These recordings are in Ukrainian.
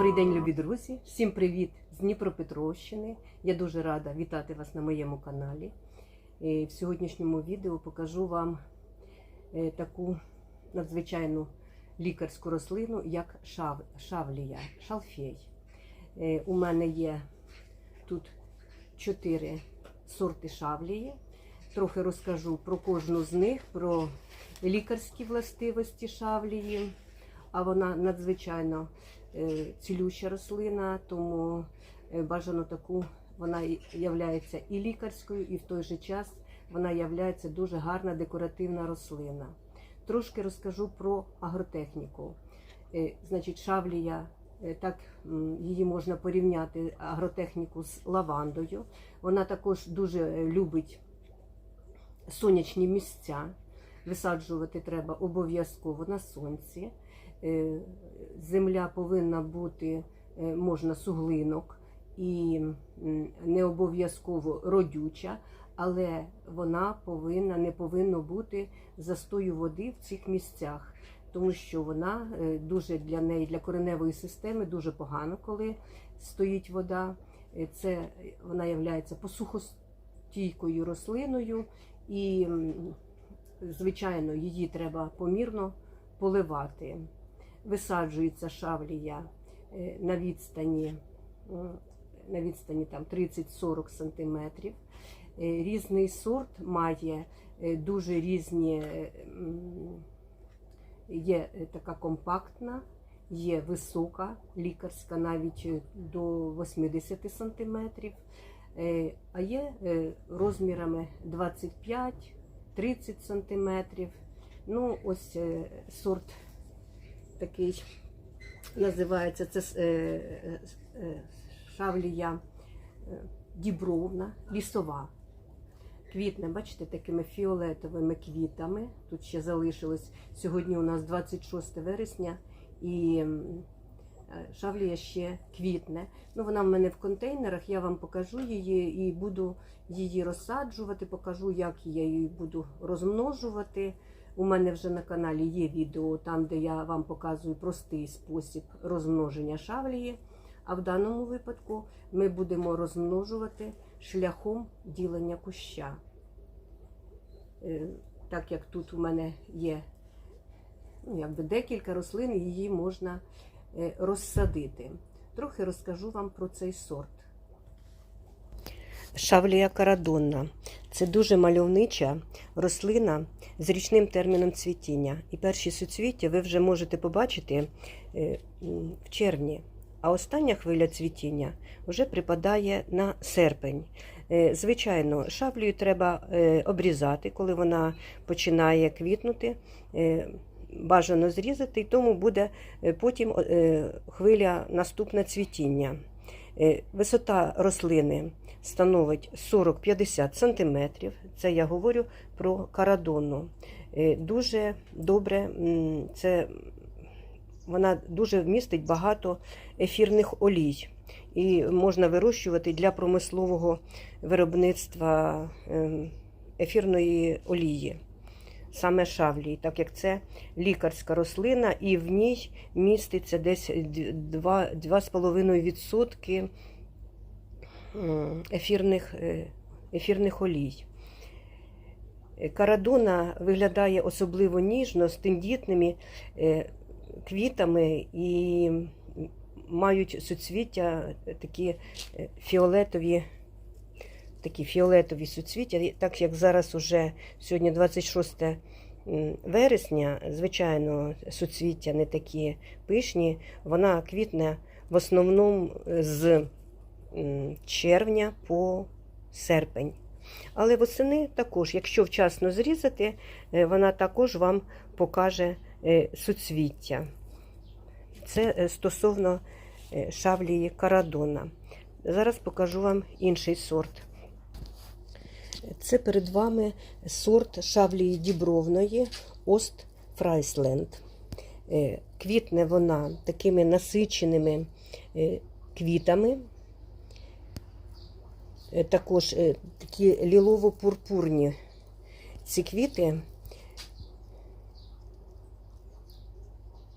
Добрий день, любі друзі! Всім привіт з Дніпропетровщини. Я дуже рада вітати вас на моєму каналі. Е, В сьогоднішньому відео покажу вам е, таку надзвичайну лікарську рослину, як шав, шавлія, шалфей. Е, У мене є тут чотири сорти шавлії. Трохи розкажу про кожну з них, про лікарські властивості шавлії. А вона надзвичайно е, цілюща рослина, тому е, бажано таку вона є і лікарською, і в той же час вона є дуже гарна декоративна рослина. Трошки розкажу про агротехніку. Е, Значить, шавлія, так її можна порівняти агротехніку з лавандою. Вона також дуже любить сонячні місця. Висаджувати треба обов'язково на сонці. Е, Земля повинна бути е, можна суглинок і не обов'язково родюча, але вона повинна не повинно бути застою води в цих місцях, тому що вона е, дуже для неї, для кореневої системи, дуже погано, коли стоїть вода. Це вона є посухостійкою рослиною, і, звичайно, її треба помірно поливати. Висаджується шавлія е, на відстані, на відстані там 30-40 сантиметрів. Е, Різний сорт має е, дуже різні, е, є е, така компактна, є висока, лікарська навіть е, до 80 сантиметрів, е, а є е, розмірами 25-30 сантиметрів. Ну, ось е, сорт такий називається це е, е, е, шавлія е, дібровна, лісова. Квітне, бачите, такими фіолетовими квітами. Тут ще залишилось сьогодні у нас 26 вересня, і е, шавлія ще квітне. Ну, вона в мене в контейнерах, я вам покажу її і буду її розсаджувати, покажу, як я її буду розмножувати. У мене вже на каналі є відео, там, де я вам показую простий спосіб розмноження шавлії. А в даному випадку ми будемо розмножувати шляхом ділення куща. Е, Так як тут у мене є ну, якби декілька рослин, її можна е, розсадити. Трохи розкажу вам про цей сорт. Шавлія карадонна це дуже мальовнича рослина з річним терміном цвітіння. І перші суцвіття ви вже можете побачити е, в червні. А остання хвиля цвітіння вже припадає на серпень. Е, Звичайно, шаблею треба е, обрізати, коли вона починає квітнути. Бажано зрізати, і тому буде потім хвиля наступне цвітіння. Висота рослини становить 40-50 см. Це я говорю про карадонну. Е, Дуже добре, це вона дуже вмістить багато ефірних олій. І можна вирощувати для промислового виробництва ем, ефірної олії, саме шавлії, так як це лікарська рослина, і в ній міститься десь 2,5% м, ефірних, е, ефірних олій. Е, Карадона виглядає особливо ніжно, з тендітними е, квітами і мають суцвіття такі фіолетові, такі фіолетові суцвіття, так як зараз уже сьогодні 26 вересня, звичайно, суцвіття не такі пишні, вона квітне в основному з червня по серпень. Але восени також, якщо вчасно зрізати, е, вона також вам покаже е, суцвіття. Це е, стосовно шавлії карадона. Зараз покажу вам інший сорт. Це перед вами сорт шавлії дібровної Ост Фрайсленд. Квітне вона такими насиченими квітами. Е, Також е, такі лілово-пурпурні ці квіти.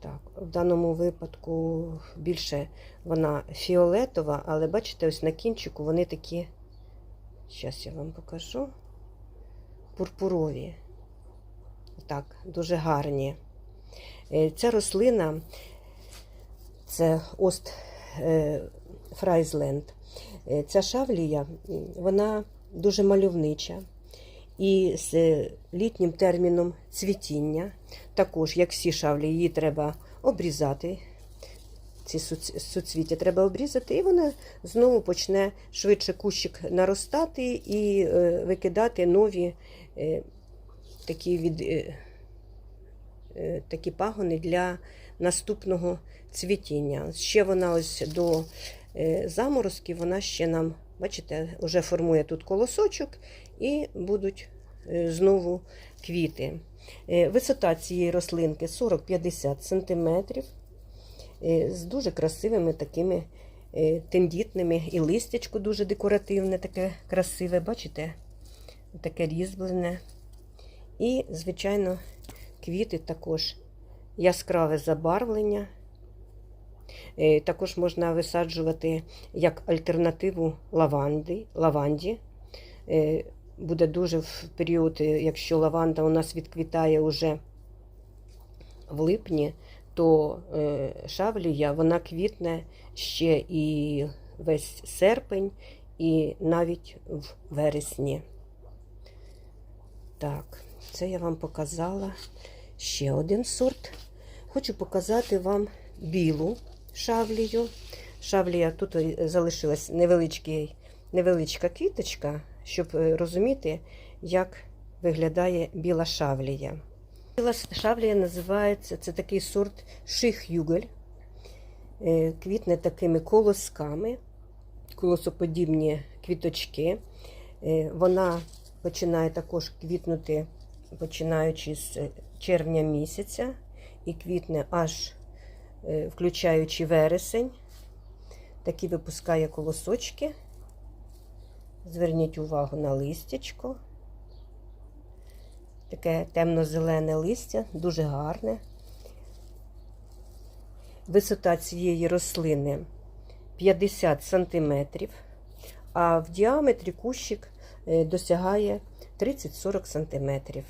Так, в даному випадку більше вона фіолетова, але бачите, ось на кінчику вони такі, зараз я вам покажу, пурпурові. Так, дуже гарні. Е, Ця рослина це Ост Фрайзленд. Е, Ця шавлія, вона дуже мальовнича. І з е, літнім терміном цвітіння, також, як всі шавлі, її треба обрізати. Ці суцвіття треба обрізати, і вона знову почне швидше кущик наростати і е, викидати нові е, такі, від, е, е, такі пагони для наступного цвітіння. Ще вона ось до е, заморозків, вона ще нам, бачите, вже формує тут колосочок і будуть е, знову квіти. Е, Висота цієї рослинки 40-50 см з дуже красивими такими е, тендітними і листячко дуже декоративне, таке красиве, бачите? Таке різьблене. І, звичайно, квіти також яскраве забарвлення. Е, Також можна висаджувати як альтернативу лаванди, лаванді. Е, Буде дуже в період, е, якщо лаванда у нас відквітає уже в липні, то шавлія вона квітне ще і весь серпень, і навіть в вересні. Так, це я вам показала ще один сорт. Хочу показати вам білу шавлію. Шавлія тут е, залишилась невеличкий, невеличка квіточка, щоб е, розуміти, як виглядає біла шавлія. Біла шавлія називається це такий сорт шихюгель. Е, Квітне такими колосками, колосоподібні квіточки. Вона починає також квітнути, починаючи з червня місяця, і квітне аж включаючи вересень. Такі випускає колосочки. Зверніть увагу на листячко. Таке темно-зелене листя, дуже гарне. Висота цієї рослини 50 см, а в діаметрі кущик е, досягає 30-40 см.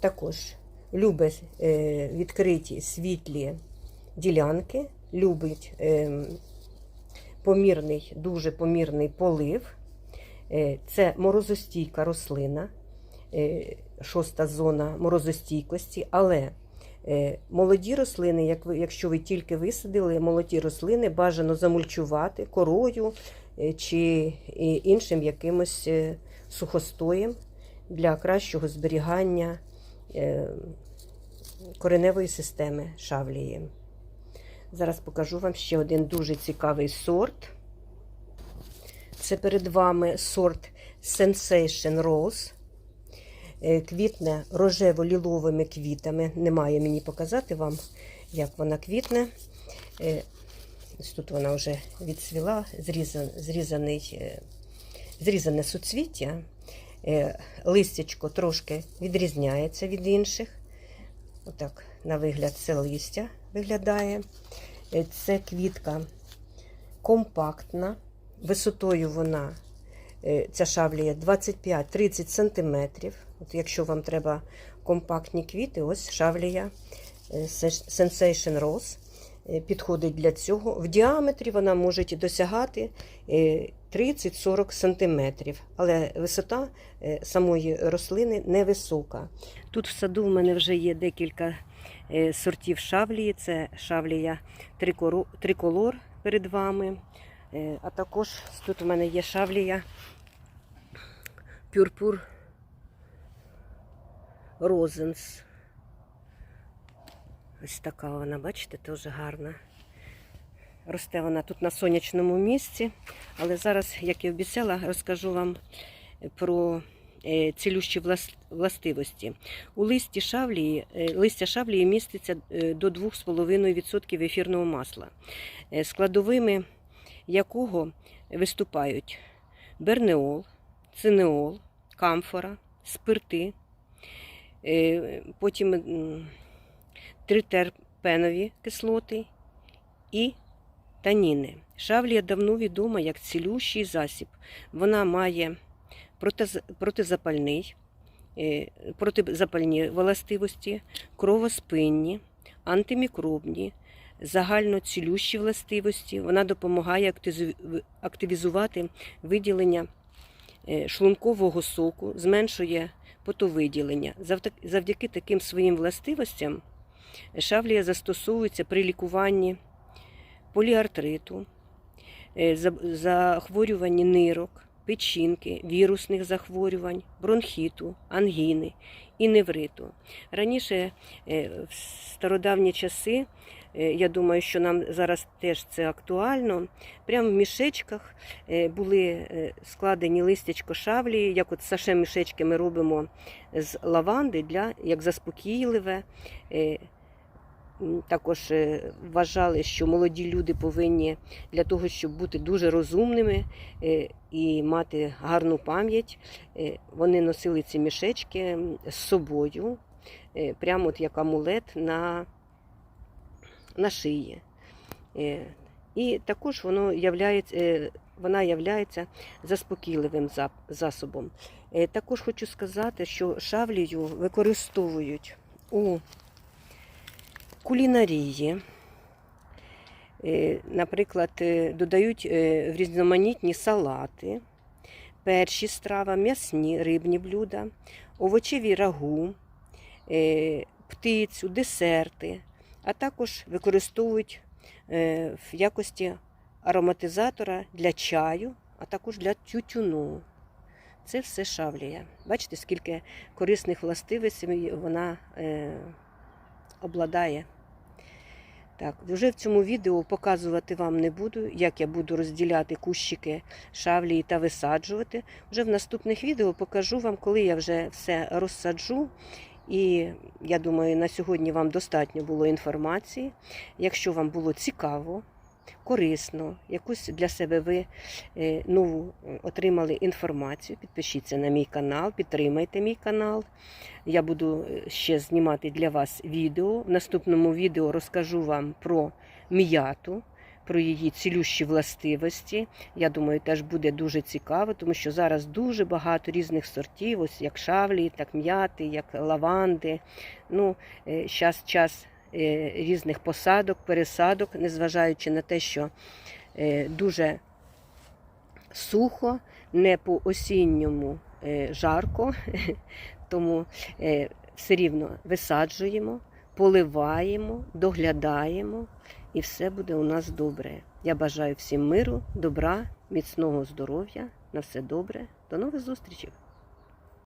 Також любить е, відкриті світлі ділянки, любить е, помірний, дуже помірний полив. Е, Це морозостійка рослина, шоста зона морозостійкості, але молоді рослини, як ви, якщо ви тільки висадили, молоді рослини бажано замульчувати корою чи іншим якимось сухостоєм для кращого зберігання кореневої системи шавлії. Зараз покажу вам ще один дуже цікавий сорт. Це перед вами сорт Sensation Rose. Е, Квітне рожево-ліловими квітами. Немає мені показати вам, як вона квітне. Е, тут вона вже відцвіла, зрізан, зрізаний, е, зрізане суцвіття. Е, Листячко трошки відрізняється від інших. Отак, на вигляд, це листя виглядає. Е, Це квітка компактна. Висотою вона, е, ця шавлія 25-30 см. От якщо вам треба компактні квіти, ось шавлія Sensation Rose підходить для цього. В діаметрі вона може досягати 30-40 см, але висота е, самої рослини невисока. Тут в саду в мене вже є декілька е, сортів шавлії. Це шавлія триколор перед вами. Е, А також тут у мене є шавлія пюрпур розенс. Ось така вона, бачите, теж гарна. Росте вона тут на сонячному місці. Але зараз, як і обіцяла, розкажу вам про е, цілющі властивості. У листі шавлії, е, листя шавлії міститься е, до 2,5% ефірного масла, складовими якого виступають бернеол, цинеол, камфора, спирти, потім тритерпенові кислоти і таніни. Шавлія давно відома як цілющий засіб. Вона має протизапальний, е, протизапальні властивості, кровоспинні, антимікробні, загальноцілющі властивості. Вона допомагає активізувати виділення е, шлункового соку, зменшує потовиділення. Завдяки- Завдяки таким своїм властивостям шавлія застосовується при лікуванні поліартриту, е, за- захворюванні нирок, печінки, вірусних захворювань, бронхіту, ангіни і невриту. Раніше, е, в стародавні часи, е, я думаю, що нам зараз теж це актуально. Прямо в мішечках були складені листячко шавлії, як от саше мішечки ми робимо з лаванди для як заспокійливе. Також е, вважали, що молоді люди повинні для того, щоб бути дуже розумними е, і мати гарну пам'ять, е, вони носили ці мішечки з собою, прямо от як амулет на, на шиї. І також воно являється, вона являється заспокійливим засобом. Також хочу сказати, що шавлію використовують у кулінарії. Е, Наприклад, е, додають е, в різноманітні салати, перші страви, м'ясні рибні блюда, овочеві рагу, птицю, десерти, а також використовують в якості ароматизатора для чаю, а також для тютюну. Це все шавлія. Бачите, скільки корисних властивостей вона обладає. Так, вже в цьому відео показувати вам не буду, як я буду розділяти кущики шавлії та висаджувати. Вже в наступних відео покажу вам, коли я вже все розсаджу. І я думаю, на сьогодні вам достатньо було інформації. Якщо вам було цікаво, корисно, якусь для себе ви е, нову е, отримали інформацію, підпишіться на мій канал, підтримайте мій канал. Я буду е, ще знімати для вас відео. В наступному відео розкажу вам про м'яту, про її цілющі властивості. Я думаю, теж буде дуже цікаво, тому що зараз дуже багато різних сортів, ось як шавлі, так м'яти, як лаванди. Ну, зараз час різних посадок, пересадок, незважаючи на те, що е, дуже сухо, не по осінньому е, жарко, тому е, все рівно висаджуємо, поливаємо, доглядаємо, і все буде у нас добре. Я бажаю всім миру, добра, міцного здоров'я. На все добре. До нових зустрічей!